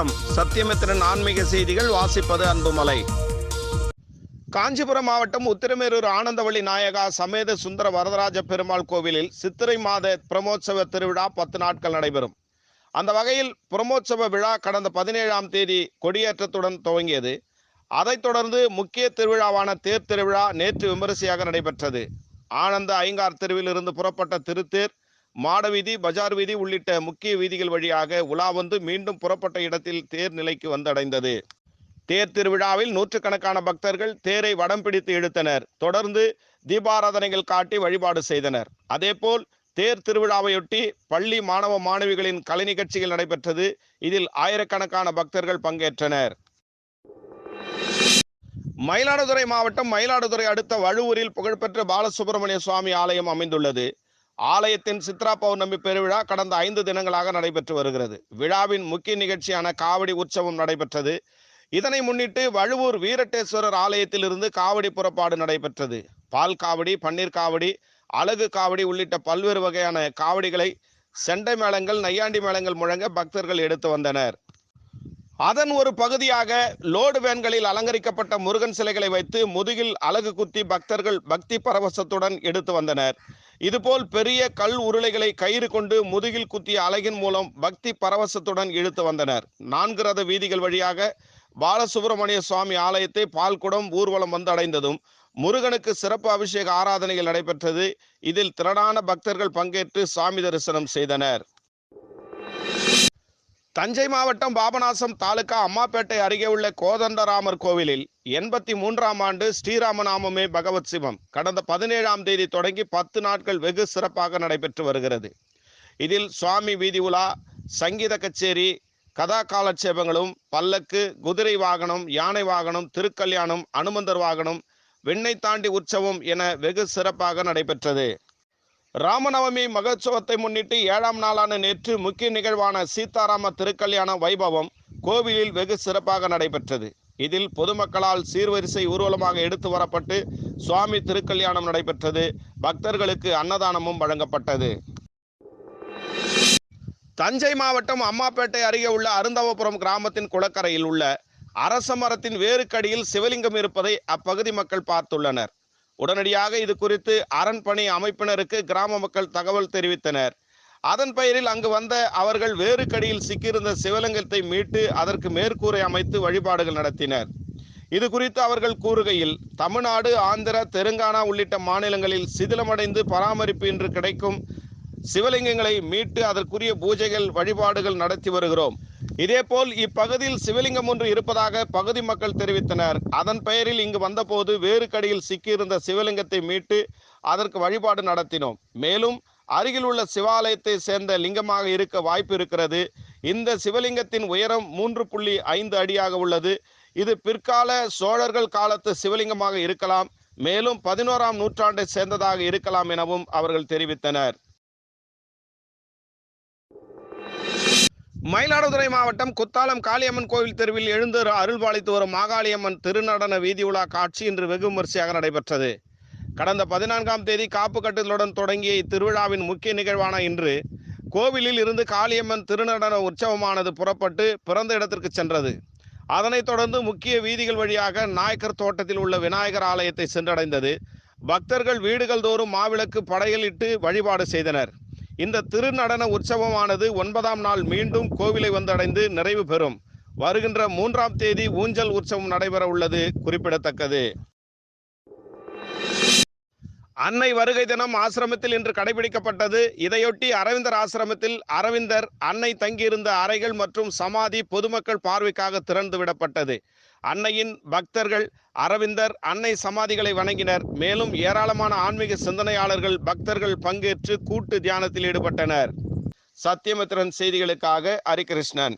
வணக்கம். சத்தியமித்திரன் ஆன்மீக செய்திகள் வாசிப்பது அன்புமலை. காஞ்சிபுரம் மாவட்டம் உத்திரமேரூர் ஆனந்தவள்ளி நாயகா சமேத சுந்தர வரதராஜ பெருமாள் கோவிலில் சித்திரை மாத பிரமோற்சவ திருவிழா பத்து நாட்கள் நடைபெறும். அந்த வகையில் பிரமோற்சவ விழா கடந்த பதினேழாம் தேதி கொடியேற்றத்துடன் துவங்கியது. அதைத் தொடர்ந்து முக்கிய திருவிழாவான தேர் திருவிழா நேற்று விமரிசையாக நடைபெற்றது. ஆனந்த ஐங்கார் தெருவில் இருந்து புறப்பட்ட திருத்தேர் மாடவீதி பஜார் வீதி உள்ளிட்ட முக்கிய வீதிகள் வழியாக உலா வந்து மீண்டும் புறப்பட்ட இடத்தில் தேர் நிலைக்கு வந்தடைந்தது. தேர் திருவிழாவில் நூற்றுக்கணக்கான பக்தர்கள் தேரை வடம் பிடித்து இழுத்தனர். தொடர்ந்து தீபாராதனைகள் காட்டி வழிபாடு செய்தனர். அதேபோல் தேர் திருவிழாவையொட்டி பள்ளி மாணவ மாணவிகளின் கலை நிகழ்ச்சிகள் நடைபெற்றது. இதில் ஆயிரக்கணக்கான பக்தர்கள் பங்கேற்றனர். மயிலாடுதுறை மாவட்டம் மயிலாடுதுறை அடுத்த வழுவூரில் புகழ்பெற்ற பாலசுப்பிரமணிய சுவாமி ஆலயம் அமைந்துள்ளது. ஆலயத்தின் சித்ரா பௌர்ணமி பெருவிழா கடந்த ஐந்து தினங்களாக நடைபெற்று வருகிறது. விழாவின் முக்கிய நிகழ்ச்சியான காவடி உற்சவம் நடைபெற்றது. இதனை முன்னிட்டு வழுவூர் வீரட்டேஸ்வரர் ஆலயத்திலிருந்து காவடி புறப்பாடு நடைபெற்றது. பால் காவடி பன்னீர் காவடி அழகு காவடி உள்ளிட்ட பல்வேறு வகையான காவடிகளை செண்டை மேளங்கள் நையாண்டி மேளங்கள் முழங்க பக்தர்கள் எடுத்து வந்தனர். அதன் ஒரு பகுதியாக லோடு வேன்களில் அலங்கரிக்கப்பட்ட முருகன் சிலைகளை வைத்து முதுகில் அலகு குத்தி பக்தர்கள் பக்தி பரவசத்துடன் எடுத்து வந்தனர். இதுபோல் பெரிய கல் உருளைகளை கயிறு கொண்டு முதுகில் குத்திய அலகின் மூலம் பக்தி பரவசத்துடன் இழுத்து வந்தனர். நான்கு ரத வீதிகள் வழியாக பாலசுப்பிரமணிய சுவாமி ஆலயத்தை பால்குடம் ஊர்வலம் வந்து அடைந்ததும் முருகனுக்கு சிறப்பு அபிஷேக ஆராதனைகள் நடைபெற்றது. இதில் திரளான பக்தர்கள் பங்கேற்று சாமி தரிசனம் செய்தனர். தஞ்சை மாவட்டம் பாபநாசம் தாலுகா அம்மாப்பேட்டை அருகே உள்ள கோதண்டராமர் கோவிலில் எண்பத்தி மூன்றாம் ஆண்டு ஸ்ரீராமநாமமே பகவத் சிவம். கடந்த பதினேழாம் தேதி தொடங்கி பத்து நாட்கள் வெகு சிறப்பாக நடைபெற்று வருகிறது. இதில் சுவாமி வீதி உலா சங்கீத கச்சேரி கதா காலட்சேபங்களும் பல்லக்கு குதிரை வாகனம் யானை வாகனம் திருக்கல்யாணம் அனுமந்தர் வாகனம் வெண்ணை தாண்டி உற்சவம் என வெகு சிறப்பாக நடைபெற்றது. ராமநவமி மகோத்சவத்தை முன்னிட்டு ஏழாம் நாளான நேற்று முக்கிய நிகழ்வான சீதாராம திருக்கல்யாண வைபவம் கோவிலில் வெகு சிறப்பாக நடைபெற்றது. இதில் பொதுமக்களால் சீர்வரிசை ஊர்வலமாக எடுத்து வரப்பட்டு சுவாமி திருக்கல்யாணம் நடைபெற்றது. பக்தர்களுக்கு அன்னதானமும் வழங்கப்பட்டது. தஞ்சை மாவட்டம் அம்மாப்பேட்டை அருகே உள்ள அருந்தவபுரம் கிராமத்தின் குளக்கரையில் உள்ள அரச மரத்தின் வேருக்கடியில் சிவலிங்கம் இருப்பதை அப்பகுதி மக்கள் பார்த்துள்ளனர். உடனடியாக இது குறித்து அரண்பணி அமைப்பினருக்கு கிராம மக்கள் தகவல் தெரிவித்தனர். அதன் பெயரில் அங்கு வந்த அவர்கள் வேறு கடியில் சிக்கியிருந்த சிவலிங்கத்தை மீட்டு அதற்கு மேற்கூரை அமைத்து வழிபாடுகள் நடத்தினர். இது குறித்து அவர்கள் கூறுகையில் தமிழ்நாடு ஆந்திரா தெலுங்கானா உள்ளிட்ட மாநிலங்களில் சிதிலமடைந்து பராமரிப்பு இன்று கிடைக்கும் சிவலிங்கங்களை மீட்டு அதற்குரிய பூஜைகள் வழிபாடுகள் நடத்தி வருகிறோம். இதேபோல் இப்பகுதியில் சிவலிங்கம் ஒன்று இருப்பதாக பகுதி மக்கள் தெரிவித்தனர். அதன் பெயரில் இங்கு வந்தபோது வேறு கடையில் சிக்கியிருந்த சிவலிங்கத்தை மீட்டு அதற்கு வழிபாடு நடத்தினோம். மேலும் அருகில் உள்ள சிவாலயத்தை சேர்ந்த லிங்கமாக இருக்க வாய்ப்பு இருக்கிறது. இந்த சிவலிங்கத்தின் உயரம் மூன்று புள்ளி ஐந்து அடியாக உள்ளது. இது பிற்கால சோழர்கள் காலத்து சிவலிங்கமாக இருக்கலாம். மேலும் பதினோராம் நூற்றாண்டை சேர்ந்ததாக இருக்கலாம் எனவும் அவர்கள் தெரிவித்தனர். மயிலாடுதுறை மாவட்டம் குத்தாலம் காளியம்மன் கோவில் தெருவில் எழுந்து அருள்பாலித்து வரும் மாகாளியம்மன் திருநடன வீதி உலா காட்சி இன்று வெகு விமரிசையாக நடைபெற்றது. கடந்த பதினான்காம் தேதி காப்பு கட்டுதலுடன் தொடங்கிய இத்திருவிழாவின் முக்கிய நிகழ்வான இன்று கோவிலில் இருந்து காளியம்மன் திருநடன உற்சவமானது புறப்பட்டு பிறந்த இடத்திற்கு சென்றது. அதனைத் தொடர்ந்து முக்கிய வீதிகள் வழியாக நாயக்கர் தோட்டத்தில் உள்ள விநாயகர் ஆலயத்தை சென்றடைந்தது. பக்தர்கள் வீடுகள் தோறும் மாவிளக்கு படையலிட்டு வழிபாடு செய்தனர். இந்த திருநடன உற்சவமானது ஒன்பதாம் நாள் மீண்டும் கோவிலை வந்தடைந்து நிறைவு பெறும். வருகின்ற மூன்றாம் தேதி ஊஞ்சல் உற்சவம் நடைபெற உள்ளது குறிப்பிடத்தக்கது. அன்னை வருகை தினம் ஆசிரமத்தில் இன்று கடைபிடிக்கப்பட்டது. இதையொட்டி அரவிந்தர் ஆசிரமத்தில் அரவிந்தர் அன்னை தங்கியிருந்த அறைகள் மற்றும் சமாதி பொதுமக்கள் பார்வைக்காக திறந்து விடப்பட்டது. அன்னையின் பக்தர்கள் அரவிந்தர் அன்னை சமாதிகளை வணங்கினர். மேலும் ஏராளமான ஆன்மீக சிந்தனையாளர்கள் பக்தர்கள் பங்கேற்று கூட்டு தியானத்தில் ஈடுபட்டனர். சத்தியமித்திரன் செய்திகளுக்காக ஹரிகிருஷ்ணன்.